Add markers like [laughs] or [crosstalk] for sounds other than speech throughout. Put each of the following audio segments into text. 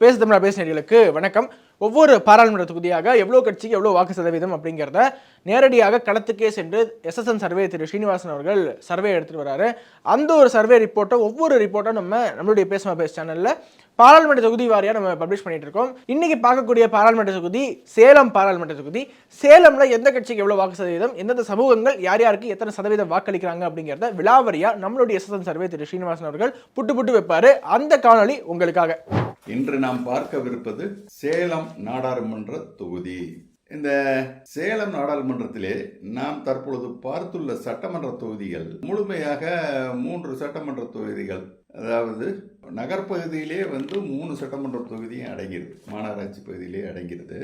பேசு தமிழா பேசினர்களுக்கு வணக்கம். ஒவ்வொரு பாராளுமன்ற தொகுதியாக எவ்வளோ கட்சிக்கு எவ்வளோ வாக்கு சதவீதம் அப்படிங்கிறத நேரடியாக களத்துக்கே சென்று எஸ்எஸ்என் சர்வே திரு ஸ்ரீனிவாசன் அவர்கள் சர்வே எடுத்துகிட்டு வராரு. அந்த ஒரு சர்வே ரிப்போர்ட்டை ஒவ்வொரு ரிப்போர்ட்டாக நம்ம நம்மளுடைய பேசுமா பேஸ் சேனலில் பாராளுமன்ற தொகுதி வாரியாக நம்ம பப்ளிஷ் பண்ணிட்டு இருக்கோம். இன்னைக்கு பார்க்கக்கூடிய பாராளுமன்ற தொகுதி சேலம் பாராளுமன்ற தொகுதி. சேலம்ல எந்த கட்சிக்கு எவ்வளவு வாக்கு சதவீதம் எந்தெந்த சமூகங்கள் யார் யாருக்கு எத்தனை சதவீதம் வாக்களிக்கிறாங்க அப்படிங்கிறத விழாவரியா நம்மளுடைய எஸ்எஸ்என் சர்வே திரு ஸ்ரீனிவாசன் அவர்கள் புட்டு புட்டு வைப்பாரு. அந்த காணொளி உங்களுக்காக. இன்று நாம் பார்க்கவிருப்பது சேலம் நாடாளுமன்ற தொகுதி. இந்த சேலம் நாடாளுமன்றத்திலே நாம் தற்பொழுது பார்த்துள்ள சட்டமன்ற தொகுதிகள் முழுமையாக மூன்று சட்டமன்ற தொகுதிகள். அதாவது நகர்ப்பகுதியிலே வந்து மூணு சட்டமன்ற தொகுதியும் அடங்கிடுது மாநகராட்சி பகுதியிலே அடங்கிடுது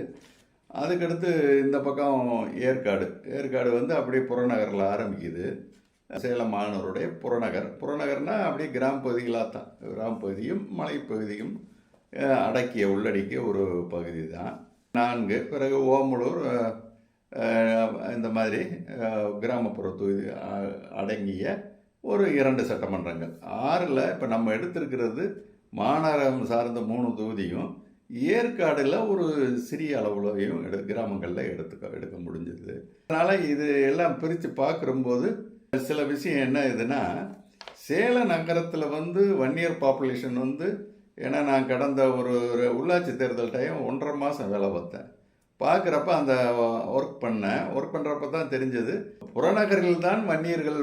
அதுக்கடுத்து இந்த பக்கம் ஏற்காடு. ஏற்காடு வந்து அப்படியே புறநகரில் ஆரம்பிக்குது. சேலம் மாநகருடைய புறநகர். புறநகர்னால் அப்படியே கிராம பகுதிகளாக தான். கிராம பகுதியும் மலைப்பகுதியும் அடக்கிய உள்ளடக்கிய ஒரு பகுதி தான். நான்கு. பிறகு ஓமலூர் இந்த மாதிரி கிராமப்புற தொகுதி அடங்கிய ஒரு இரண்டு சட்டமன்றங்கள். ஆறில் இப்போ நம்ம எடுத்திருக்கிறது மாநகரம் சார்ந்த மூணு தொகுதியும் ஏற்காடில் ஒரு சிறிய அளவுலையும் எடு கிராமங்களில் எடுத்துக்க எடுக்க முடிஞ்சது. அதனால் இது எல்லாம் பிரித்து பார்க்குறம்போது சில விஷயம் என்ன இதுன்னா சேலம் நகரத்தில் வந்து வன்னியர் பாப்புலேஷன் வந்து ஏன்னா நான் கடந்த ஒரு ஒரு உள்ளாட்சி தேர்தல் டைம் ஒன்றரை மாதம் வேலை பார்த்தேன். பார்க்குறப்ப அந்த ஒர்க் பண்ணேன். ஒர்க் பண்ணுறப்ப தான் தெரிஞ்சது புறநகரில் தான் வன்னியர்கள்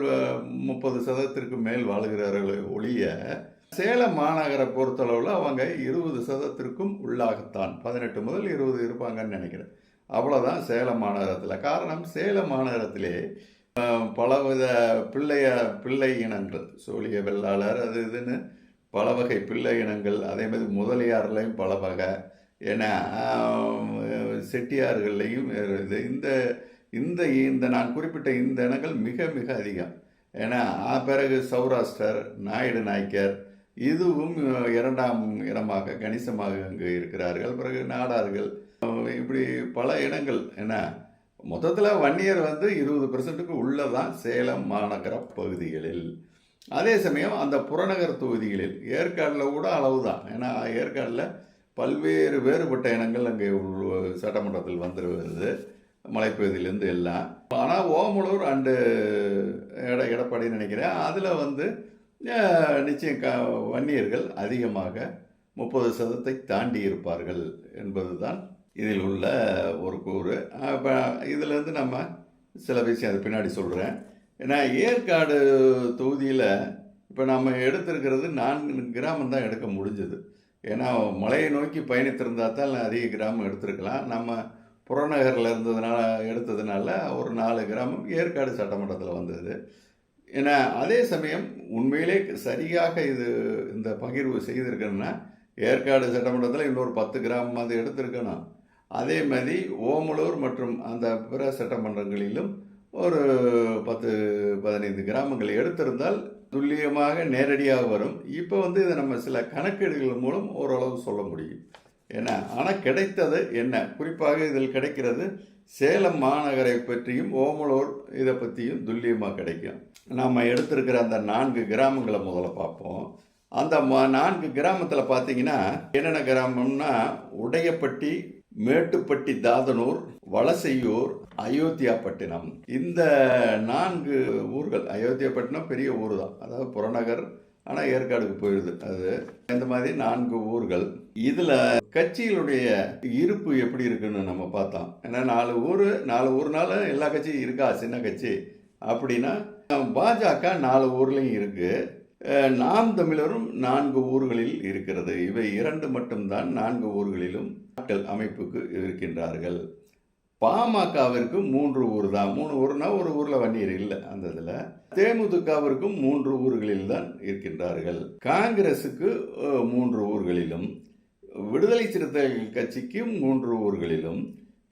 முப்பது சதத்திற்கு மேல் வாழ்கிறார்கள் ஒழிய சேலம் மாநகரை பொறுத்தளவில் அவங்க இருபது சதத்திற்கும் உள்ளாகத்தான். பதினெட்டு முதல் இருபது இருப்பாங்கன்னு நினைக்கிறேன். அவ்வளோதான் சேலம் மாநகரத்தில். காரணம் சேலம் மாநகரத்திலே பலவித பிள்ளைய பிள்ளை இனங்கள் சோழிய வெள்ளாளர் அது இதுன்னு பல வகை பிள்ளை இனங்கள் அதே மாதிரி முதலியார்லேயும் பல வகை ஏன்னா செட்டியார்கள்லையும் இந்த இந்த இந்த நான் குறிப்பிட்ட இந்த இனங்கள் மிக மிக அதிகம். ஏன்னா பிறகு சௌராஷ்டர் நாயுடு நாய்க்கர் இதுவும் இரண்டாம் இடமாக கணிசமாக அங்கு இருக்கிறார்கள். பிறகு நாடார்கள் இப்படி பல இடங்கள் என்ன மொத்தத்தில் வன்னியர் வந்து இருபது பெர்சன்ட்டுக்கு உள்ளதான் சேலம் மாநகர பகுதிகளில். அதே சமயம் அந்த புறநகர் தொகுதிகளில் ஏற்காடில் கூட அளவு தான் ஏன்னா ஏற்காடில் பல்வேறு வேறுபட்ட இனங்கள் அங்கே உள்ள சட்டமன்றத்தில் வந்துருவது மலைப்பகுதியிலேருந்து எல்லாம். ஆனால் ஓமலூர் அண்டு எட எடப்பாடி நினைக்கிறேன். அதில் வந்து நிச்சயம் க வன்னியர்கள் அதிகமாக முப்பது சதத்தை தாண்டி இருப்பார்கள் என்பது தான் இதில் உள்ள ஒரு கூறு. இப்போ இதிலேருந்து நம்ம சில விஷயம் அது பின்னாடி சொல்கிறேன் ஏன்னா ஏற்காடு தொகுதியில் இப்போ நம்ம எடுத்திருக்கிறது நான்கு கிராமம் தான் எடுக்க முடிஞ்சது. ஏன்னா மலையை நோக்கி பயணித்திருந்தா தான் அதிக கிராமம் எடுத்திருக்கலாம். நம்ம புறநகரில் இருந்ததுனால எடுத்ததுனால ஒரு நாலு கிராமம் ஏற்காடு சட்டமன்றத்தில் வந்தது. ஏன்னா அதே சமயம் உண்மையிலே சரியாக இது இந்த பகிர்வு செய்திருக்கணும்னா ஏற்காடு சட்டமன்றத்தில் இன்னொரு பத்து கிராமம் அது எடுத்திருக்கணும். அதே மாதிரி ஓமலூர் மற்றும் அந்த பிற சட்டமன்றங்களிலும் ஒரு பத்து பதினைந்து கிராமங்கள் எடுத்திருந்தால் துல்லியமாக நேரடியாக வரும். இப்போ வந்து இதை நம்ம சில கணக்கீடுகள் மூலம் ஓரளவு சொல்ல முடியும். ஏன்னா ஆனால் கிடைத்தது என்ன? குறிப்பாக இதில் கிடைக்கிறது சேலம் மாநகரை பற்றியும் ஓமலூர் இதை பற்றியும் துல்லியமாக கிடைக்கும். நாம் எடுத்திருக்கிற அந்த நான்கு கிராமங்களை முதல்ல பார்ப்போம். அந்த நான்கு கிராமத்தில் பார்த்தீங்கன்னா என்னென்ன கிராமம்னா உடையப்பட்டி மேட்டுப்பட்டி தாதனூர் வலசையூர் அயோத்தியாப்பட்டினம். இந்த நான்கு ஊர்கள் அயோத்தியாப்பட்டினம் பெரிய ஊர் தான் அதாவது புறநகர் ஆனால் ஏற்காடுக்கு போயிடுது அது. இந்த மாதிரி நான்கு ஊர்கள். இதில் கட்சிகளுடைய இருப்பு எப்படி இருக்குன்னு நம்ம பார்த்தோம். ஏன்னா நாலு ஊர் நாலு ஊர்னால எல்லா கட்சியும் இருக்கா? சின்ன கட்சி. அப்படின்னா பாஜக நாலு ஊர்லேயும் இருக்குது நாம் தமிழரும் நான்கு ஊர்களில் இருக்கிறது. இவை இரண்டு மட்டும்தான் நான்கு ஊர்களிலும் மக்கள் அமைப்புக்கு இருக்கின்றார்கள். பாமகவிற்கு மூன்று ஊர் தான் மூணு ஊர்னா ஒரு ஊரில் வன்னியர் இல்லை அந்த இதில். தேமுதிகவிற்கும் மூன்று ஊர்களில் தான் இருக்கின்றார்கள் காங்கிரஸுக்கு மூன்று ஊர்களிலும் விடுதலை சிறுத்தைகள் கட்சிக்கும் மூன்று ஊர்களிலும்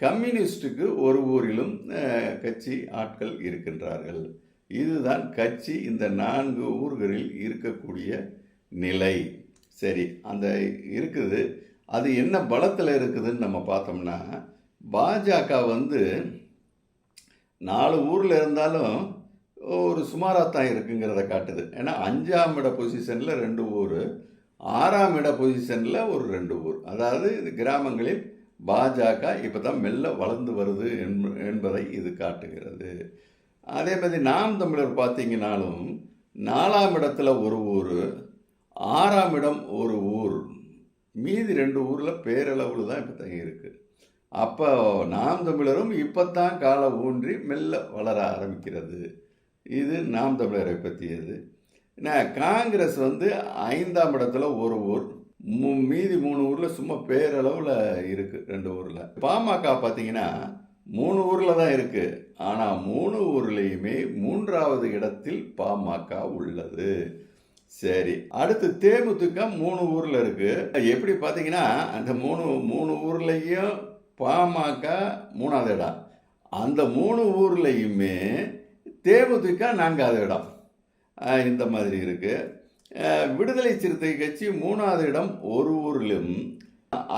கம்யூனிஸ்டுக்கு ஒரு ஊரிலும் கட்சி ஆட்கள் இருக்கின்றார்கள். இதுதான் கட்சி இந்த நான்கு ஊர்களில் இருக்கக்கூடிய நிலை. சரி அந்த இருக்குது. அது என்ன பலத்தில் இருக்குதுன்னு நம்ம பார்த்தோம்னா பாஜக வந்து நாலு ஊரில் இருந்தாலும் ஒரு சுமாராக தான் இருக்குங்கிறத காட்டுது. ஏன்னா அஞ்சாம் இட பொசிஷனில் ரெண்டு ஊர் ஆறாம் இட பொசிஷனில் ஒரு ரெண்டு ஊர். அதாவது இது கிராமங்களில் பாஜக இப்போ தான் மெல்ல வளர்ந்து வருது என்பதை இது காட்டுகிறது. அதே மாதிரி நாம் தமிழர் பார்த்தீங்கனாலும் நாலாம் இடத்துல ஒரு ஊர் ஆறாம் இடம் ஒரு ஊர். மீதி ரெண்டு ஊரில் பேரளவில் தான் இப்போ தங்கியிருக்கு அப்போ நாம் தமிழரும் இப்போ தான் காலை ஊன்றி மெல்ல வளர ஆரம்பிக்கிறது. இது நாம் தமிழரை பற்றியது. என்ன காங்கிரஸ் வந்து ஐந்தாம் இடத்துல ஒரு ஊர் மு- மீதி மூணு ஊரில் சும்மா பேரளவில் இருக்குது ரெண்டு ஊரில். பாமக பார்த்தீங்கன்னா மூணு ஊரில் தான் இருக்குது ஆனால் மூணு ஊர்லேயுமே மூன்றாவது இடத்தில் பாமக உள்ளது. சரி அடுத்து தேமுதிக மூணு ஊரில் இருக்குது எப்படி பார்த்தீங்கன்னா அந்த மூணு மூணு ஊர்லேயும் பாமக மூணாவது இடம். அந்த மூணு ஊர்லேயுமே தேமுதிக நான்காவது இடம். இந்த மாதிரி இருக்குது விடுதலை சிறுத்தை கட்சி மூணாவது இடம் ஒரு ஊரிலும்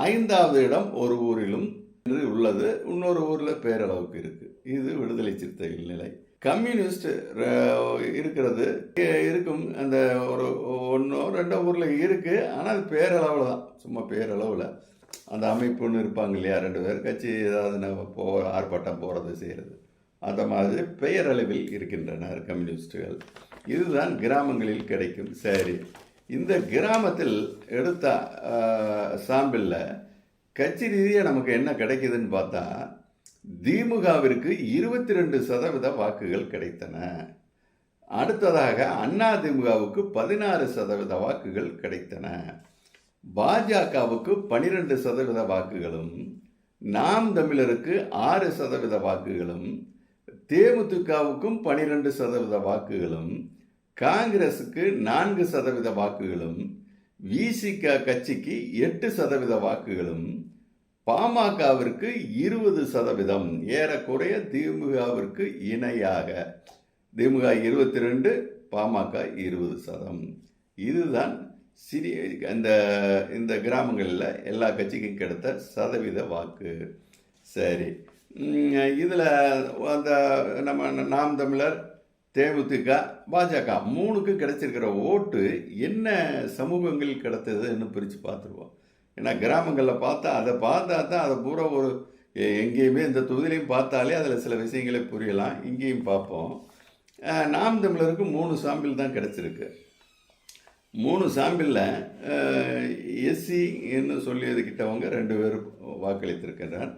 ஐந்தாவது இடம் ஒரு ஊரிலும் என்று உள்ளது. இன்னொரு ஊரில் பேரளவுக்கு இருக்குது இது விடுதலை சிறுத்தைகள் நிலை. கம்யூனிஸ்ட் இருக்கிறது. இருக்கும் அந்த ஒரு ஒன்றோ ரெண்டோ ஊரில் இருக்குது ஆனால் அது பேரளவில் தான். சும்மா பேரளவில். அந்த அமைப்புன்னு இருப்பாங்க இல்லையா? ரெண்டு பேர் கட்சி ஏதாவது நம்ம போ ஆர்ப்பாட்டம் போகிறது செய்கிறது அந்த மாதிரி பெயரளவில் இருக்கின்றனர் கம்யூனிஸ்டுகள். இதுதான் கிராமங்களில் கிடைக்கும் சரி. இந்த கிராமத்தில் எடுத்த சாம்பிளில் கட்சி ரீதியாக நமக்கு என்ன கிடைக்குதுன்னு பார்த்தா திமுகவிற்கு இருபத்தி ரெண்டு சதவீத வாக்குகள் கிடைத்தன. அடுத்ததாக அண்ணா திமுகவுக்கு பதினாறு சதவீத வாக்குகள் கிடைத்தன. பாஜகவுக்கு பனிரெண்டு சதவீத வாக்குகளும் நாம் தமிழருக்கு ஆறு சதவீத வாக்குகளும் தேமுதிகவுக்கும் பனிரெண்டு சதவீத வாக்குகளும் காங்கிரஸுக்கு நான்கு சதவீத வாக்குகளும் விசிக கட்சிக்கு எட்டு சதவீத வாக்குகளும் பாமகவிற்கு இருபது சதவீதம் ஏறக்குறைய திமுகவிற்கு இணையாக. திமுக இருபத்தி ரெண்டு பாமக இருபது சதம். இதுதான் சிறிய அந்த இந்த கிராமங்களில் எல்லா கட்சிக்கும் கிடைத்த சதவீத வாக்கு. சரி. இதில் அந்த நம்ம நாம் தமிழர் தேமுதிக பாஜக மூணுக்கு கிடைச்சிருக்கிற ஓட்டு என்ன சமூகங்கள் கிடைத்ததுன்னு பிரித்து பார்த்துருவோம். ஏன்னா கிராமங்களில் பார்த்தா அதை பார்த்தா தான் அதை பூரா ஒரு எங்கேயுமே இந்த தொகுதியிலையும் பார்த்தாலே அதில் சில விஷயங்களை புரியலாம். இங்கேயும் பார்ப்போம். நாம் தமிழருக்கு மூணு சாம்பிள் தான் கிடச்சிருக்கு. மூணு சாம்பிளில் எஸ்சின்னு சொல்லியதுக்கிட்டவங்க ரெண்டு பேர் வாக்களித்திருக்கிறார்.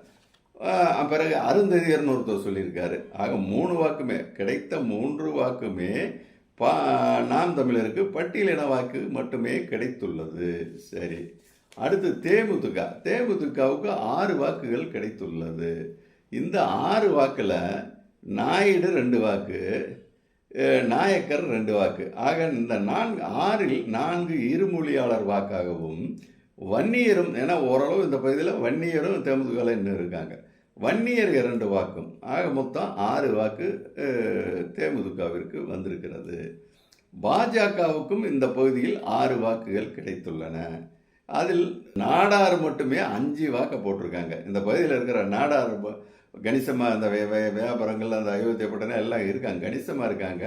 பிறகு அருந்ததியர்னு ஒருத்தர் சொல்லியிருக்காரு. ஆக மூணு வாக்குமே கிடைத்த மூன்று வாக்குமே பா நாம் தமிழருக்கு பட்டியலின வாக்கு மட்டுமே கிடைத்துள்ளது. சரி. அடுத்து தேமுதிக. தேமுதிகவுக்கு ஆறு வாக்குகள் கிடைத்துள்ளது. இந்த ஆறு வாக்கில் நாயுடு ரெண்டு வாக்கு நாயக்கர் ரெண்டு வாக்கு. ஆக இந்த நான்கு ஆறில் நான்கு இருமொழியாளர் வாக்காகவும் வன்னியரும் ஏன்னா ஓரளவு இந்த பகுதியில் வன்னியரும் தேமுதிகவில் இன்னும் இருக்காங்க. வன்னியர் இரண்டு வாக்கும். ஆக மொத்தம் ஆறு வாக்கு தேமுதிகவிற்கு வந்திருக்கிறது. பாஜகவுக்கும் இந்த பகுதியில் ஆறு வாக்குகள் கிடைத்துள்ளன. அதில் நாடார் மட்டுமே அஞ்சு வாக்கை போட்டிருக்காங்க. இந்த பகுதியில் இருக்கிற நாடார் கணிசமாக அந்த வியாபாரங்கள் அந்த அயோத்திய எல்லாம் இருக்காங்க கணிசமாக இருக்காங்க.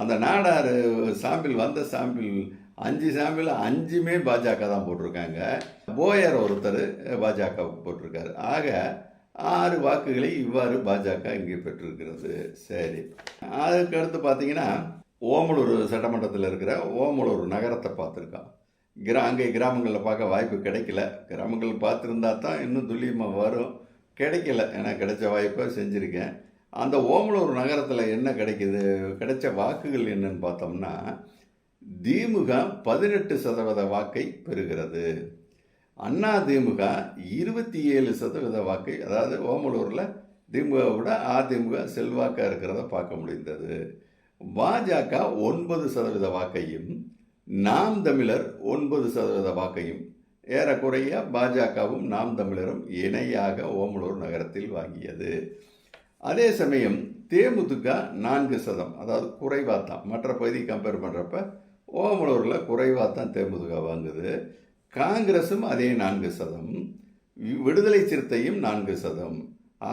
அந்த நாடார் சாம்பிள் வந்த சாம்பிள் அஞ்சு சாம்பிள் அஞ்சுமே பாஜக தான் போட்டிருக்காங்க. போயர் ஒருத்தர் பாஜக போட்டிருக்காரு. ஆக ஆறு வாக்குகளை இவ்வாறு பாஜக இங்கே பெற்றிருக்கிறது. சரி. அதுக்கடுத்து பார்த்தீங்கன்னா ஓமலூர் சட்டமன்றத்தில் இருக்கிற ஓமலூர் நகரத்தை பார்த்துருக்கோம். கிரா அங்கே கிராமங்களில் பார்க்க வாய்ப்பு கிடைக்கல. கிராமங்கள் பார்த்துருந்தா தான் இன்னும் துல்லியமாக வரும். கிடைக்கல. ஏன்னா கிடைச்ச வாய்ப்பை செஞ்சுருக்கேன். அந்த ஓமலூர் நகரத்தில் என்ன கிடைக்குது? கிடைச்ச வாக்குகள் என்னன்னு பார்த்தோம்னா திமுக பதினெட்டு சதவீத வாக்கை பெறுகிறது. அண்ணா திமுக இருபத்தி ஏழு சதவீத வாக்கை அதாவது ஓமலூரில் திமுக விட அதிமுக செல்வாக்காக இருக்கிறத பார்க்க முடிந்தது. பாஜக ஒன்பது சதவீத வாக்கையும் நாம் தமிழர் ஒன்பது சதவீத வாக்கையும் ஏறக்குறைய பாஜகவும் நாம் தமிழரும் இணையாக ஓமலூர் நகரத்தில் வாங்கியது. அதே சமயம் தேமுதிக நான்கு சதம் அதாவது குறைவாக தான். மற்ற பகுதி கம்பேர் பண்ணுறப்ப ஓமலூரில் குறைவாக தான் தேமுதிக வாங்குது. காங்கிரஸும் அதே நான்கு சதம் விடுதலை சிறுத்தையும் நான்கு சதம்.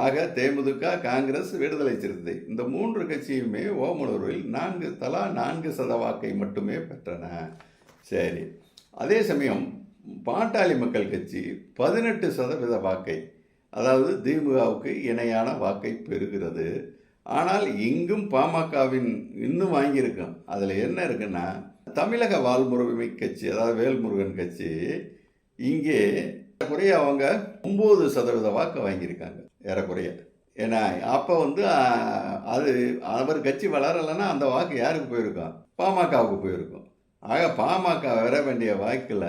ஆக தேமுதிக காங்கிரஸ் விடுதலை சிறுத்தை. இந்த மூன்று கட்சியுமே ஓமலூரில் நான்கு தலா நான்கு சதவாக்கை மட்டுமே பெற்றன. சரி. அதே சமயம் பாட்டாளி மக்கள் கட்சி பதினெட்டு சதவீத வாக்கை அதாவது திமுகவுக்கு இணையான வாக்கை பெறுகிறது. ஆனால் இங்கும் பாமகவின் இன்னும் வாங்கியிருக்கும். அதில் என்ன இருக்குன்னா தமிழக வாழ்முறைமை கட்சி அதாவது வேல்முருகன் கட்சி இங்கே குறைய அவங்க ஒம்பது சதவீத வாக்கு வாங்கியிருக்காங்க. ஏறக்குறைய. ஏன்னா அப்போ வந்து அது அவர் கட்சி வளரலைன்னா அந்த வாக்கு யாருக்கு போயிருக்கும்? பாமகவுக்கு போயிருக்கும். ஆக பாமக வர வேண்டிய வாக்கில்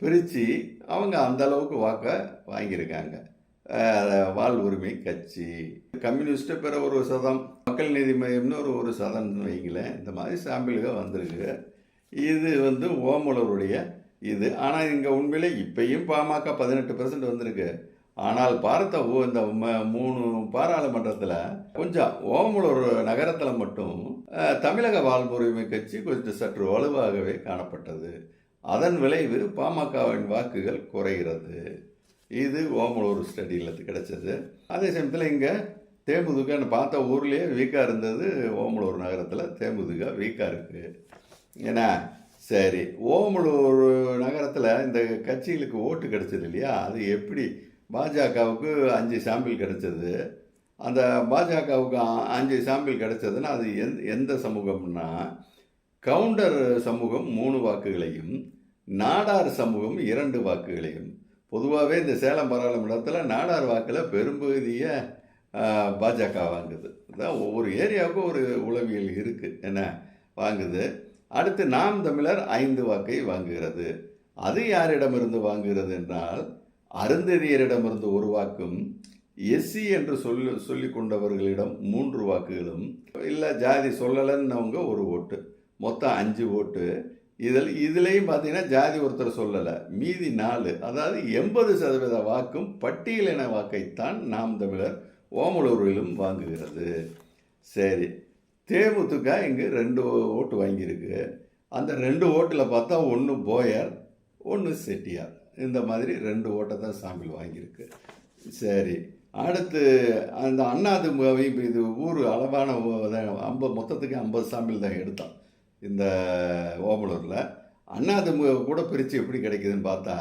பிரித்து அவங்க அந்த அளவுக்கு வாக்கை வாங்கியிருக்காங்க. வாழ் உரிமை கட்சி. கம்யூனிஸ்ட்டு பிற ஒரு சதம் மக்கள் நீதி மையம்னு ஒரு ஒரு சதம்னு வைங்களேன் இந்த மாதிரி சாம்பிள்கள் வந்திருக்கு. இது வந்து ஓமலருடைய இது. ஆனால் இங்கே உண்மையிலே இப்பையும் பாமக பதினெட்டு பர்சன்ட் வந்திருக்கு. ஆனால் பார்த்த ஓ- இந்த ம- மூணு பாராளுமன்றத்தில் கொஞ்சம் ஓமலூர் நகரத்தில் மட்டும் தமிழக வாழ்வுரிமை கட்சி கொஞ்சம் சற்று வலுவாகவே காணப்பட்டது. அதன் விளைவு பாமகவின் வாக்குகள் குறைகிறது. இது ஓமலூர் ஸ்டடியில் கிடைச்சது. அதே சமயத்தில் இங்கே தேமுதுகன்னு பார்த்த ஊர்லேயே வீக்காக இருந்தது. ஓமலூர் நகரத்தில் தேமுதுக வீக்காக இருக்குது ஏன்னா சரி. ஓமலூர் நகரத்தில் இந்த கட்சிகளுக்கு ஓட்டு கிடைச்சது இல்லையா? அது எப்படி பாஜகவுக்கு அஞ்சு சாம்பிள் கிடைச்சது. அந்த பாஜகவுக்கு அஞ்சு சாம்பிள் கிடைச்சதுன்னா அது எந் எந்த சமூகம்னா கவுண்டர் சமூகம் மூணு வாக்குகளையும் நாடார் சமூகம் இரண்டு வாக்குகளையும். பொதுவாகவே இந்த சேலம் பாராளுமன்றத்தில் நாடார் வாக்கில் பெரும்பகுதியை பாஜக வாங்குது. அதான் ஒவ்வொரு ஏரியாவுக்கும் ஒரு உளவியல் இருக்குது என்ன? வாங்குது. அடுத்து நாம் தமிழர் ஐந்து வாக்கை வாங்குகிறது. அது யாரிடமிருந்து வாங்குகிறது என்றால் அருந்ததியரிடமிருந்து ஒரு வாக்கும் எஸ்சி என்று சொல்லி சொல்லி கொண்டவர்களிடம் மூன்று வாக்குகளும் இல்லை ஜாதி சொல்லலைன்னவங்க ஒரு ஓட்டு மொத்தம் அஞ்சு ஓட்டு. இதில் இதுலேயும் பார்த்தீங்கன்னா ஜாதி ஒருத்தர் சொல்லலை மீதி நாலு அதாவது எண்பது சதவீத வாக்கும் பட்டியலின வாக்கைத்தான் நாம் தமிழர் ஓமலூரிலும் வாங்குகிறது. சரி தேமுதிக இங்கு ரெண்டு ஓட்டு வாங்கியிருக்கு. அந்த ரெண்டு ஓட்டில் பார்த்தா ஒன்று போயர் ஒன்று செட்டியார். இந்த மாதிரி ரெண்டு ஓட்டை தான் சாமியில் வாங்கியிருக்கு. சரி. அடுத்து அந்த அண்ணாதிமுகவை இப்போ இது ஊர் அளவான ஐம்பது மொத்தத்துக்கு ஐம்பது சாமியில் தான் எடுத்தான் இந்த ஓமலூரில். அண்ணாதிமுக கூட பிரித்து எப்படி கிடைக்குதுன்னு பார்த்தா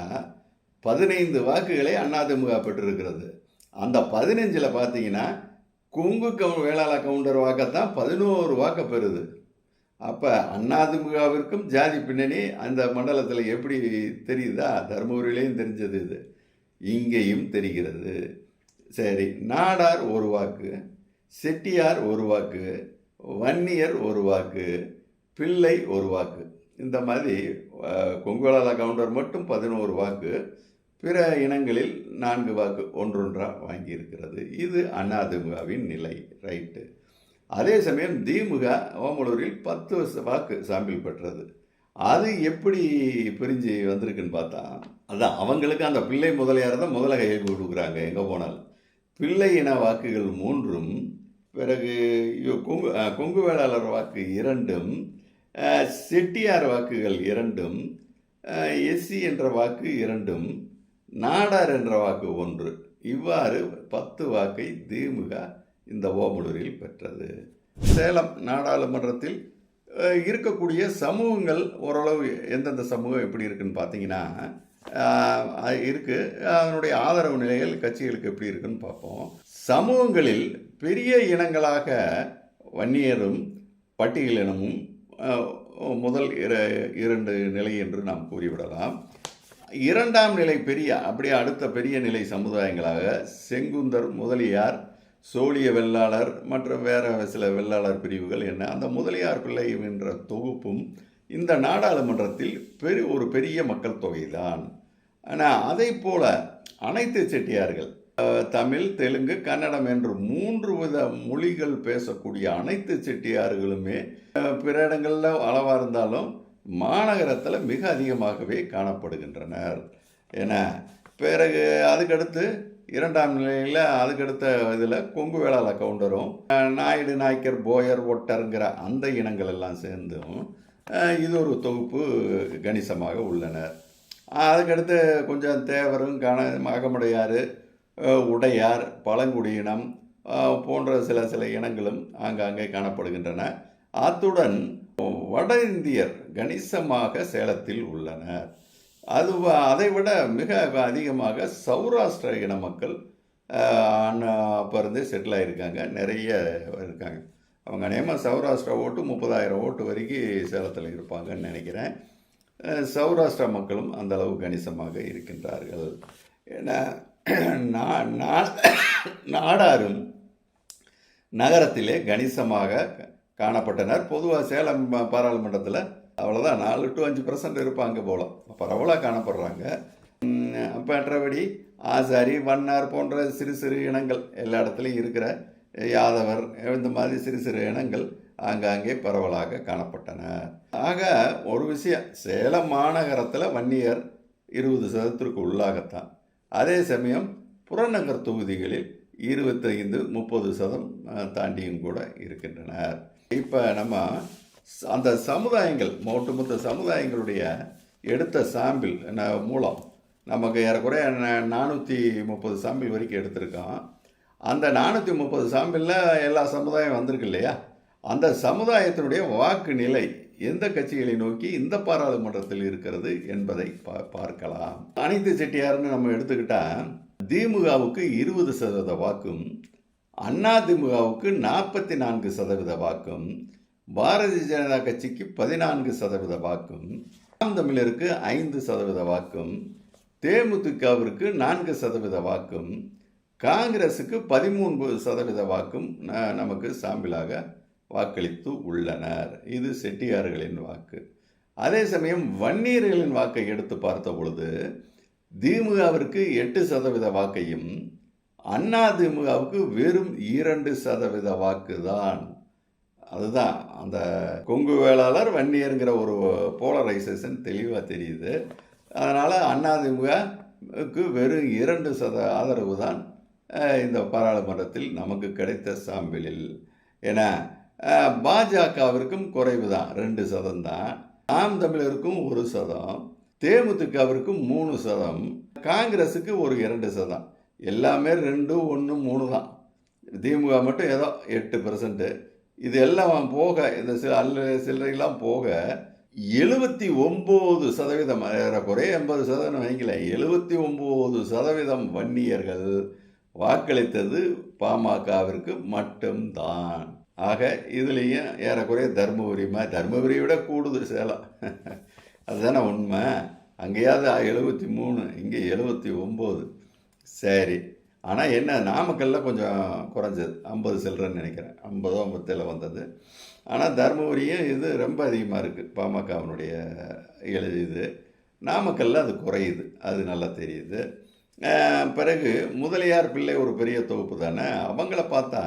பதினைந்து வாக்குகளை அண்ணாதிமுக பெற்றிருக்கிறது. அந்த பதினஞ்சில் பார்த்தீங்கன்னா கொங்கு கவு வேளாள கவுண்டர் வாக்கைத்தான் பதினோரு வாக்கை பெறுது. அப்போ அண்ணாதிமுகவிற்கும் ஜாதி பின்னணி அந்த மண்டலத்தில் எப்படி தெரியுதா? தருமபுரியிலையும் தெரிஞ்சது இது. இங்கேயும் தெரிகிறது. சரி நாடார் ஒரு வாக்கு செட்டியார் ஒரு வாக்கு வன்னியர் ஒரு வாக்கு பிள்ளை ஒரு வாக்கு. இந்த மாதிரி அஹ், கவுண்டர் மட்டும் பதினோரு வாக்கு பிற இனங்களில் நான்கு வாக்கு ஒன்றொன்றாக வாங்கியிருக்கிறது. இது அதிமுகவின் நிலை. ரைட்டு. அதே சமயம் திமுக ஓமலூரில் பத்து வருஷ வாக்கு சாம்பிள் பெற்றது. அது எப்படி பிரிஞ்சு வந்திருக்குன்னு பார்த்தா அதான் அவங்களுக்கு அந்த பிள்ளை முதலியார் தான் முதல்ல கையில் கொடுக்குறாங்க எங்கே போனாலும். பிள்ளை இன வாக்குகள் மூன்றும் பிறகு கொங்கு கொங்கு வேளாளர் வாக்கு இரண்டும் செட்டியார் வாக்குகள் இரண்டும் எஸ்சி என்ற வாக்கு இரண்டும் நாடார் என்ற வாக்கு ஒன்று. இவ்வாறு பத்து வாக்கை திமுக இந்த ஓமலூரில் பெற்றது. சேலம் நாடாளுமன்றத்தில் இருக்கக்கூடிய சமூகங்கள் ஓரளவு எந்தெந்த சமூகம் எப்படி இருக்குன்னு பார்த்தீங்கன்னா இருக்குது அதனுடைய ஆதரவு நிலைகள் கட்சிகளுக்கு எப்படி இருக்குன்னு பார்ப்போம். சமூகங்களில் பெரிய இனங்களாக வன்னியரும் பட்டியலினமும் அஹ், முதல் இர- இரண்டு நிலை என்று நாம் கூறிவிடலாம். இரண்டாம் நிலை பெரிய அப்படியே அடுத்த பெரிய நிலை சமுதாயங்களாக செங்குந்தர் முதலியார் சோழிய வெள்ளாளர் மற்றும் வேறு சில வெள்ளாளர் பிரிவுகள் என்ன? அந்த முதலியார் பிள்ளை என்ற தொகுப்பும் இந்த நாடாளுமன்றத்தில் பெரு ஒரு பெரிய மக்கள் தொகைதான். ஆனால் அதை போல அனைத்து செட்டியார்கள் தமிழ் தெலுங்கு கன்னடம் என்று மூன்று வித மொழிகள் பேசக்கூடிய அனைத்து செட்டியார்களுமே பிற இடங்களில் அளவாக இருந்தாலும் மாநகரத்தில் மிக அதிகமாகவே காணப்படுகின்றனர். என பிறகு அதுக்கடுத்து இரண்டாம் நிலையில் அதுக்கடுத்த இதில் கொங்கு வேளாள கவுண்டரும் நாயுடு நாய்க்கர் போயர் ஒட்டருங்கிற அந்த இனங்கள் எல்லாம் சேர்ந்தும் இது ஒரு தொகுப்பு கணிசமாக உள்ளனர். அதுக்கடுத்து கொஞ்சம் தேவரும் கண அகமுடையார் உடையார் பழங்குடியினம் போன்ற சில சில இனங்களும் ஆங்காங்கே காணப்படுகின்றன. அத்துடன் வட இந்தியர் கணிசமாக சேலத்தில் உள்ளனர். அது அதை விட மிக அதிகமாக சௌராஷ்டிர இன மக்கள் அப்போ செட்டில் ஆகியிருக்காங்க நிறைய இருக்காங்க. அவங்க அநேகமாக சௌராஷ்டிரா ஓட்டு முப்பதாயிரம் ஓட்டு வரைக்கும் சேலத்தில் இருப்பாங்கன்னு நினைக்கிறேன். சௌராஷ்டிரா மக்களும் அந்த அளவு கணிசமாக இருக்கின்றார்கள். ஏன்னா நான் நா- நாடாரும் நகரத்திலே கணிசமாக காணப்பட்டனர். பொதுவாக சேலம் பாராளுமன்றத்தில் அவ்வளோதான் நாலு டு அஞ்சு பர்சன்ட் இருப்பாங்க போல். பரவலாக காணப்படுறாங்க. மற்றபடி ஆசாரி வண்ணார் போன்ற சிறு சிறு இனங்கள் எல்லா இடத்துலையும் இருக்கிற யாதவர் இந்த மாதிரி சிறு சிறு இனங்கள் ஆங்காங்கே பரவலாக காணப்பட்டன. ஆக ஒரு விஷயம். சேலம் மாநகரத்தில் வன்னியர் இருபது சதத்திற்கு உள்ளாகத்தான். அதே சமயம் புறநகர் தொகுதிகளில் இருபத்தைந்து முப்பது சதம் தாண்டியும் கூட இருக்கின்றனர். இப்போ நம்ம அந்த சமுதாயங்கள் ஒட்டுமொத்த சமுதாயங்களுடைய எடுத்த சாம்பிள் என்ன மூலம் நமக்கு ஏறக்குறைய ந- நானூற்றி முப்பது சாம்பிள் வரைக்கும் எடுத்திருக்கோம் அந்த நானூற்றி முப்பது சாம்பிளில் எல்லா சமுதாயம் வந்திருக்கு இல்லையா? அந்த சமுதாயத்தினுடைய வாக்கு நிலை எந்த கட்சிகளை நோக்கி இந்த பாராளுமன்றத்தில் இருக்கிறது என்பதை பா- பார்க்கலாம். அனைத்து செட்டியார்னு நம்ம எடுத்துக்கிட்டால் திமுகவுக்கு இருபது சதவீத வாக்கும் அண்ணா திமுகவுக்கு நாற்பத்தி நான்கு சதவீத வாக்கும் பாரதிய ஜனதா கட்சிக்கு பதினான்கு சதவீத வாக்கும் நாம் தமிழருக்கு ஐந்து சதவீத வாக்கும் தேமுதிகவிற்கு நான்கு சதவீத வாக்கும் காங்கிரஸுக்கு பதிமூன்று சதவீத வாக்கும் நமக்கு சாம்பிளாக வாக்களித்து உள்ளனர். இது செட்டியார்களின் வாக்கு. அதே சமயம் வன்னியர்களின் வாக்கை எடுத்து பார்த்த பொழுது திமுகவிற்கு எட்டு சதவீத வாக்கையும் அண்ணா திமுகவுக்கு வெறும் இரண்டு சதவீத வாக்கு தான் அதுதான். அந்த கொங்கு வேளாளர் வன்னியருங்கிற ஒரு போலரைசேஷன் தெளிவாக தெரியுது. அதனால் அண்ணாதிமுகக்கு வெறும் இரண்டு சத ஆதரவு தான் இந்த பாராளுமன்றத்தில் நமக்கு கிடைத்த சாம்பிளில். ஏன்னா பாஜகவிற்கும் குறைவு தான் ரெண்டு சதம் தான். நாம் தமிழருக்கும் ஒரு சதம் தேமுதிகவிற்கும் மூணு சதம் காங்கிரஸுக்கு ஒரு இரண்டு சதம். எல்லாமே ரெண்டு ஒன்று மூணு தான். திமுக மட்டும் ஏதோ எட்டு பர்சன்ட் இது எல்லாம் போக இந்த சில அல்ல சில்லறையெல்லாம் போக எழுபத்தி ஒம்பது சதவீதம் ஏறக்குறைய எண்பது சதவீதம் வைக்கல எழுபத்தி ஒம்பது சதவீதம் வன்னியர்கள் வாக்களித்தது பாமகவிற்கு மட்டும்தான். ஆக இதுலேயும் ஏறக்குறைய தருமபுரி மாதிரி தருமபுரி விட கூடுது சேலம். [laughs] அதுதானே உண்மை. அங்கேயாவது எழுபத்தி மூணு இங்கே எழுபத்தி ஒம்பது. சரி. ஆனால் என்ன நாமக்கல்ல கொஞ்சம் குறைஞ்சது. ஐம்பது சில்லறன்னு நினைக்கிறேன். ஐம்பதோ ஐம்பத்தேழு வந்தது. ஆனால் தருமபுரியும் இது ரொம்ப அதிகமாக இருக்குது பாமகவினுடைய எழுது இது. நாமக்கல்ல அது குறையுது. அது நல்லா தெரியுது. பிறகு முதலியார் பிள்ளை ஒரு பெரிய தொகுப்பு தானே. அவங்கள பார்த்தா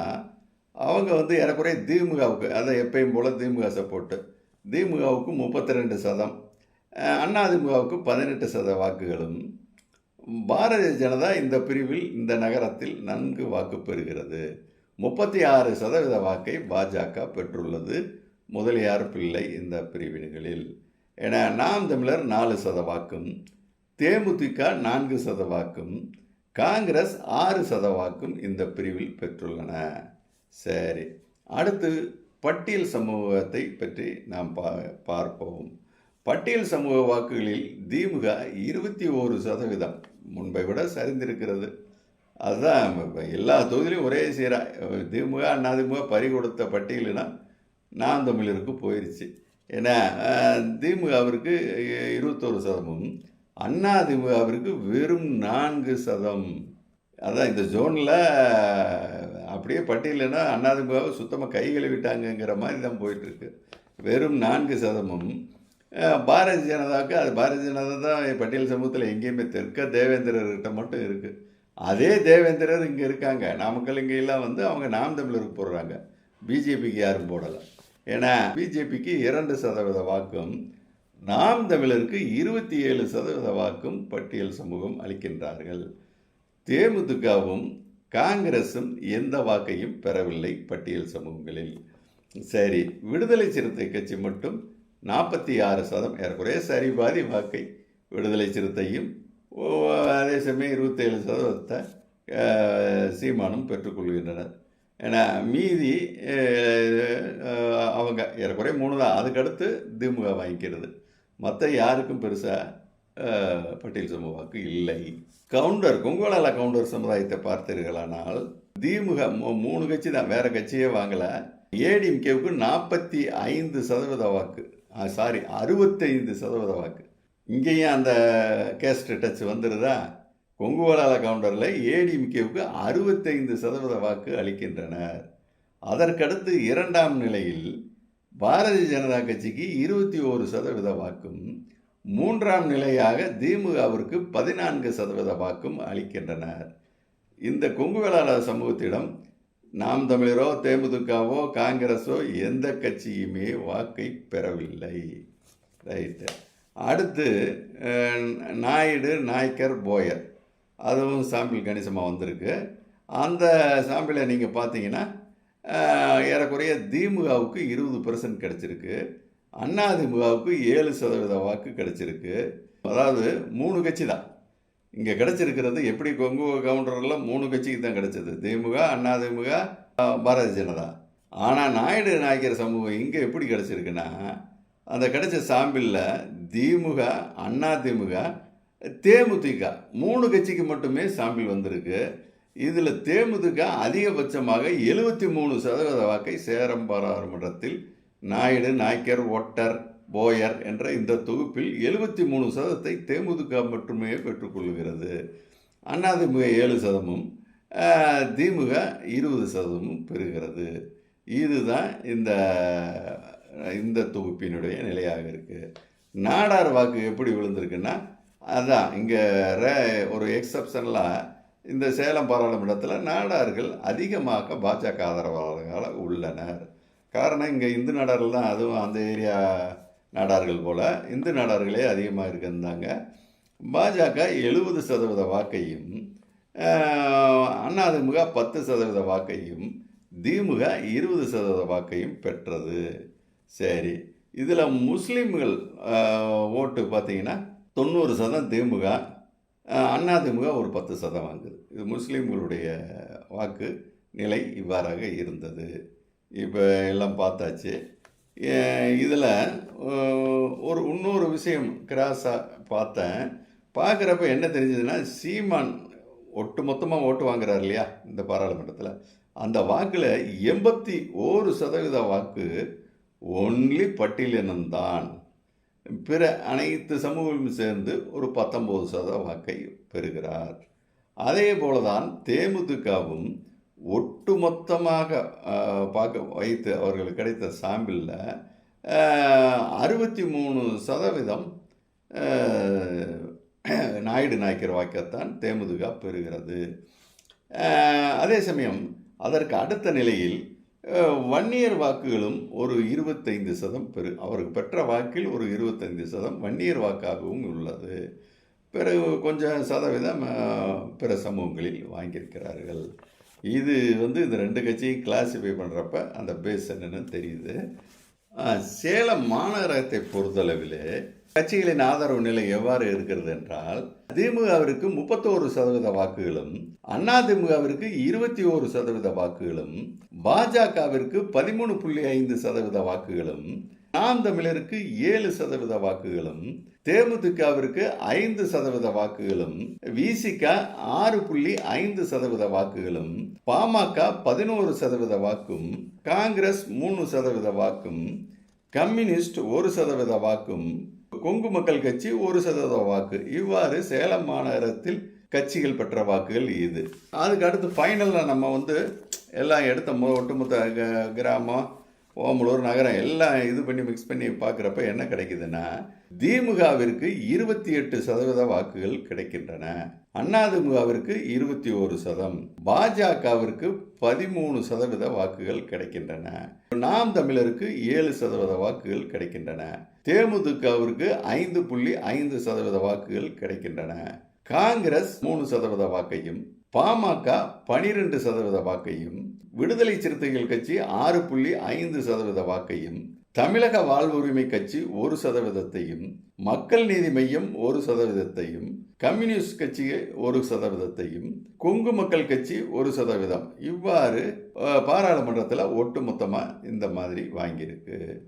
அவங்க வந்து ஏறக்குறைய திமுகவுக்கு அதை எப்பயும் போல் திமுக சப்போர்ட்டு திமுகவுக்கு முப்பத்தி ரெண்டு சதம் அதிமுகவுக்கு பதினெட்டு சத வாக்குகளும் பாரதிய ஜனதா இந்த பிரிவில் இந்த நகரத்தில் நன்கு வாக்கு பெறுகிறது. முப்பத்தி ஆறு சதவீத வாக்கை பாஜக பெற்றுள்ளது. முதலியார் பிள்ளை இந்த பிரிவினைகளில். என நாம் தமிழர் நாலு சத வாக்கும் தேமுதிக நான்கு சத வாக்கும் காங்கிரஸ் ஆறு சத வாக்கும் இந்த பிரிவில் பெற்றுள்ளன. சரி அடுத்து பட்டியல் சமூகத்தை பற்றி நாம் பா பார்ப்போம். பட்டியல் சமூக வாக்குகளில் திமுக இருபத்தி ஓரு சதவீதம் முன்பை விட சரிந்திருக்கிறது. அதுதான் எல்லா தொகுதியிலையும் ஒரே சீராக திமுக அதிமுக பறி கொடுத்த பட்டியலுனா நாம் தமிழருக்கு போயிடுச்சு ஏன்னா திமுகவிற்கு இருபத்தோரு சதமும் அண்ணா திமுகவிற்கு வெறும் நான்கு சதம். அதான் இந்த ஜோனில் அப்படியே பட்டியலனா அதிமுகவை சுத்தமாக கை கழுவிட்டாங்கங்கிற மாதிரி தான் போயிட்டுருக்கு. வெறும் நான்கு சதமும் பாரதிய ஜனதாவுக்கு அது பாரதிய ஜனதா தான் பட்டியல் சமூகத்தில் எங்கேயுமே தெற்க தேவேந்திரர்கிட்ட மட்டும் இருக்குது அதே தேவேந்திரர் இங்கே இருக்காங்க. நாமக்கல் இங்கே எல்லாம் வந்து அவங்க நாம் தமிழருக்கு போடுறாங்க. பிஜேபிக்கு யாரும் போடலை. ஏன்னா பிஜேபிக்கு இரண்டு சதவீத வாக்கும் நாம் தமிழருக்கு இருபத்தி ஏழு சதவீத வாக்கும் பட்டியல் சமூகம் அளிக்கின்றார்கள். தேமுதிகவும் காங்கிரஸும் எந்த வாக்கையும் பெறவில்லை பட்டியல் சமூகங்களில். சரி விடுதலை சிறுத்தை கட்சி மட்டும் நாற்பத்தி ஆறு சதம் ஏறக்குறைய சரி பாதி வாக்கை விடுதலை சிறுத்தையும் அதே சமயம் இருபத்தேழு சதவீதத்தை சீமானும் பெற்றுக்கொள்கின்றனர் ஏன்னா மீதி அவங்க ஏறக்குறைய மூணு தான் அதுக்கடுத்து திமுக வாங்கிக்கிறது மற்ற யாருக்கும் பெருசாக பட்டியல் சமூக வாக்கு இல்லை. கவுண்டர் கொங்கோலால கவுண்டர் சமுதாயத்தை பார்த்தீர்களானால் திமுக மூ- மூணு கட்சி தான் வேற கட்சியே வாங்கலை. ஏடிஎம்கேவுக்கு நாற்பத்தி ஐந்து சதவீத வாக்கு. சாரி அறுபத்தைந்து சதவீத வாக்கு. இங்கேயும் அந்த கேஸ்ட் டச் வந்துடுதா கொங்குவலால கவுண்டரில் ஏடிஎம்கேவுக்கு அறுபத்தைந்து சதவீத வாக்கு அளிக்கின்றனர். அதற்கடுத்து இரண்டாம் நிலையில் பாரதிய ஜனதா கட்சிக்கு இருபத்தி ஓரு சதவீத வாக்கும் மூன்றாம் நிலையாக திமுகவிற்கு பதினான்கு சதவீத வாக்கும் அளிக்கின்றனர். இந்த கொங்குவேளாளர் சமூகத்திடம் நாம் தமிழரோ தேமுதிகவோ காங்கிரஸோ எந்த கட்சியுமே வாக்கை பெறவில்லை. ரைட்டு அடுத்து நாயுடு நாய்க்கர் போயர். அதுவும் சாம்பிள் கணிசமாக வந்திருக்கு. அந்த சாம்பிளை நீங்கள் பார்த்தீங்கன்னா ஏறக்குறைய திமுகவுக்கு இருபது பர்சன்ட் கிடச்சிருக்கு. அதிமுகவுக்கு ஏழு சதவீத வாக்கு கிடச்சிருக்கு. அதாவது மூணு கட்சி தான். இங்கே கிடச்சிருக்கிறது எப்படி கொங்கு கவுண்டரில் மூணு கட்சிக்கு தான் கிடச்சது. திமுக அண்ணா திமுக பாரதிய ஜனதா. ஆனால் நாயுடு நாயக்கர் சமூகம் இங்கே எப்படி கிடச்சிருக்குன்னா அந்த கிடைச்ச சாம்பிளில் திமுக அண்ணா திமுக தேமுதிக மூணு கட்சிக்கு மட்டுமே சாம்பிள் வந்திருக்கு. இதில் தேமுதிக அதிகபட்சமாக எழுபத்தி மூணு சதவீத வாக்கை சேரம் பாராளுமன்றத்தில் நாயுடு நாய்க்கர் ஒட்டர் போயர் என்ற இந்த தொகுப்பில் எழுபத்தி மூணு சதத்தை தேமுதிக மட்டுமே பெற்றுக்கொள்கிறது. அதிமுக ஏழு சதமும் திமுக இருபது சதமும் பெறுகிறது. இதுதான் இந்த இந்த தொகுப்பினுடைய நிலையாக இருக்குது நாடார் வாக்கு எப்படி விழுந்திருக்குன்னா அதான் இங்கே ஒரு எக்ஸப்ஷனலாக இந்த சேலம் பாராளுமன்றத்தில் நாடார்கள் அதிகமாக பாஜக ஆதரவாளர்களாக உள்ளனர். காரணம் இங்கே இந்து நாடார்கள் தான் அதுவும் அந்த ஏரியா நாடார்கள் போல் இந்து நாடார்களே அதிகமாக இருக்குந்தாங்க பாஜக எழுபது சதவீத வாக்கையும் அஹ், அதிமுக பத்து சதவீத வாக்கையும் திமுக இருபது சதவீத வாக்கையும் பெற்றது. சரி இதில் முஸ்லீம்கள் ஓட்டு பார்த்தீங்கன்னா தொண்ணூறு சதம் திமுக அதிமுக ஒரு பத்து சதம் வாங்குது. இது முஸ்லீம்களுடைய வாக்கு நிலை இவ்வாறாக இருந்தது. இப்போ எல்லாம் பார்த்தாச்சு. இதில் ஒரு இன்னொரு விஷயம் கிராஸாக பார்த்தேன். பார்க்குறப்ப என்ன தெரிஞ்சதுன்னா சீமான் ஒட்டு மொத்தமாக ஓட்டு வாங்குறார் இல்லையா இந்த பாராளுமன்றத்தில். அந்த வாக்கில் எண்பத்தி ஒரு சதவீத வாக்கு ஒன்லி பட்டியலினம்தான் பிற அனைத்து சமூகமும் சேர்ந்து ஒரு பத்தொம்போது சதவீத வாக்கை பெறுகிறார். அதே போலதான் தேமுதிகவும் ஒட்டுமொத்தமாக மொத்தமாக பார்க்க வைத்து அவர்களுக்கு கிடைத்த சாம்பிளில் அறுபத்தி மூணு சதவீதம் நாயுடு நாயக்கர் வாக்கைத்தான் தேமுதிக பெறுகிறது. அதே சமயம் அதற்கு அடுத்த நிலையில் வன்னியர் வாக்குகளும் ஒரு இருபத்தைந்து சதம் பெரு அவருக்கு பெற்ற வாக்கில் ஒரு இருபத்தைந்து சதம் வன்னியர் வாக்காகவும் உள்ளது. பிறகு கொஞ்சம் சதவீதம் பிற சமூகங்களில் வாங்கியிருக்கிறார்கள். இது வந்து இந்த ரெண்டு கட்சியும் கிளாசிஃபை பண்ணுறப்ப அந்த பேஸ் என்னென்னு தெரியுது. சேலம் மாநகரத்தை பொறுத்தளவில் கட்சிகளின் ஆதரவு நிலை எவ்வாறு இருக்கிறது என்றால் திமுகவிற்கு முப்பத்தோரு சதவீத வாக்குகளும் அதிமுகவிற்கு இருபத்தி ஓரு சதவீத வாக்குகளும் பாஜகவிற்கு பதிமூணு புள்ளி ஐந்து சதவீத வாக்குகளும் நாம் தமிழருக்கு ஏழு சதவீத வாக்குகளும் தேமுதிகவிற்கு ஐந்து சதவீத வாக்குகளும் விசிக ஆறு புள்ளி ஐந்து சதவீத வாக்குகளும் பாமக பதினோரு சதவீத வாக்கும் காங்கிரஸ் மூணு சதவீத வாக்கும் கம்யூனிஸ்ட் ஒரு சதவீத வாக்கும் கொங்கு மக்கள் கட்சி ஒரு சதவீத வாக்கு. இவ்வாறு சேலம் மாநகரத்தில் கட்சிகள் பெற்ற வாக்குகள் இது. அதுக்கு அடுத்து ஃபைனலில் நம்ம வந்து எல்லாம் எடுத்த மொ ஒட்டுமொத்த க- கிராமம் ஓமலூர் நகரம் எல்லாம் இது பண்ணி மிக்ஸ் பண்ணி பார்க்குறப்ப என்ன கிடைக்குதுன்னா திமுகவிற்கு இருபத்தி எட்டு சதவீத வாக்குகள் கிடைக்கின்றன. அதிமுகவிற்கு இருபத்தி ஒரு சதம். பாஜகவிற்கு பதிமூணு சதவீத வாக்குகள் கிடைக்கின்றன. நாம் தமிழருக்கு ஏழு சதவீத வாக்குகள் கிடைக்கின்றன. தேமுதிகவிற்கு ஐந்து புள்ளி ஐந்து சதவீத வாக்குகள் கிடைக்கின்றன. காங்கிரஸ் மூணு சதவீத வாக்கையும் பாமக பனிரெண்டு சதவீத வாக்கையும் விடுதலை சிறுத்தைகள் கட்சி ஆறு புள்ளி ஐந்து சதவீத வாக்கையும் தமிழக வாழ்வுரிமை கட்சி ஒரு சதவீதத்தையும் மக்கள் நீதி மையம் ஒரு சதவீதத்தையும் கம்யூனிஸ்ட் கட்சி ஒரு சதவீதத்தையும் கொங்கு மக்கள் கட்சி ஒரு சதவீதம். இவ்வாறு பாராளுமன்றத்தில் ஒட்டுமொத்தமாக இந்த மாதிரி வாங்கியிருக்கு.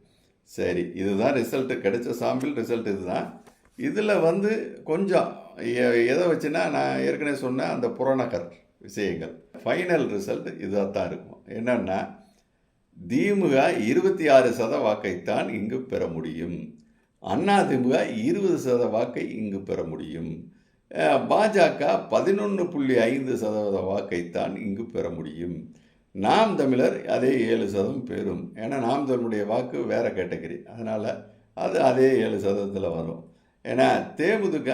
சரி இதுதான் ரிசல்ட்டு கிடைச்ச சாம்பிள் ரிசல்ட் இதுதான். இதில் வந்து கொஞ்சம் எ- எதை வச்சுன்னா நான் ஏற்கனவே சொன்ன அந்த புறநகர் விஷயங்கள். ஃபைனல் ரிசல்ட் இதாக தான் இருக்கும். என்னென்னா திமுக இருபத்தி ஆறு சத வாக்கைத்தான் இங்கு பெற முடியும். அதிமுக இருபது சத வாக்கை இங்கு பெற முடியும். பாஜக பதினொன்று புள்ளி ஐந்து சதவீத வாக்கைத்தான் இங்கு பெற முடியும். நாம் தமிழர் அதே ஏழு சதம் பெறும். ஏன்னா நாம் தமிழுடைய வாக்கு வேறு கேட்டகரி. அதனால் அது அதே ஏழு சதத்தில் வரும். ஏன்னா தேமுதிக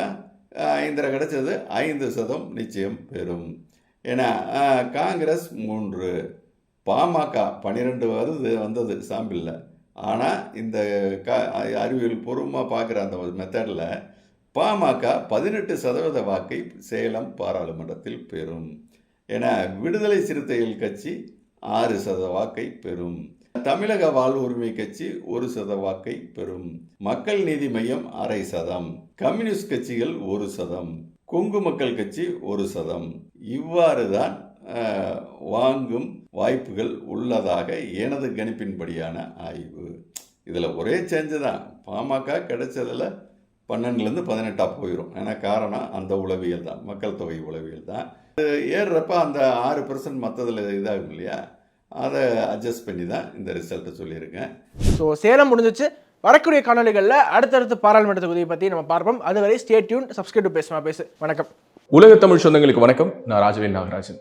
இந்திர ஐந்தரை கிடைச்சது ஐந்து சதம் நிச்சயம் பெறும். ஏன்னா காங்கிரஸ் மூன்று. பாமக பன்னிரெண்டு வருது வந்தது சாம்பிளில். ஆனால் இந்த க அறிவியல் பூர்வமாக பார்க்குற அந்த மெத்தடில் பாமக பதினெட்டு சதவீத வாக்கை சேலம் பாராளுமன்றத்தில் பெறும். என விடுதலை சிறுத்தைகள் கட்சி ஆறு சத வாக்கை பெறும். தமிழக வாழ்வுரிமை கட்சி ஒரு சத வாக்கை பெறும். மக்கள் நீதி மையம் அரை சதம். கம்யூனிஸ்ட் கட்சிகள் ஒரு சதம். கொங்கு மக்கள் கட்சி ஒரு சதம். இவ்வாறு தான் வாங்கும் வாய்ப்புகள் உள்ளதாக எனது கணிப்பின்படியான ஆய்வு. இதில் ஒரே சேஞ்சு தான். பாமக கிடைச்சதில் பன்னெண்டுலேருந்து பதினெட்டாக போயிடும் ஏன்னா காரணம் அந்த உளவியல் தான். மக்கள் தொகை உளவியல் தான். ஏறுறப்ப அந்த ஆறு பர்சன்ட் மற்றதில் இதாகும் இல்லையா? அதை அட்ஜஸ்ட் பண்ணி தான் இந்த ரிசல்ட்டை சொல்லியிருக்கேன். ஸோ சேலம் முடிஞ்சிச்சு. வரக்கூடிய காணொலிகளில் அடுத்தடுத்து பாராளுமன்ற தொகுதியை பற்றி நம்ம பார்ப்போம். அதுவரை ஸ்டே டியூன் சப்ஸ்கிரைப் பேசுமா பேசு வணக்கம். உலக தமிழ் சொந்தங்களுக்கு வணக்கம். நான் ராஜவேல் நாகராஜன்.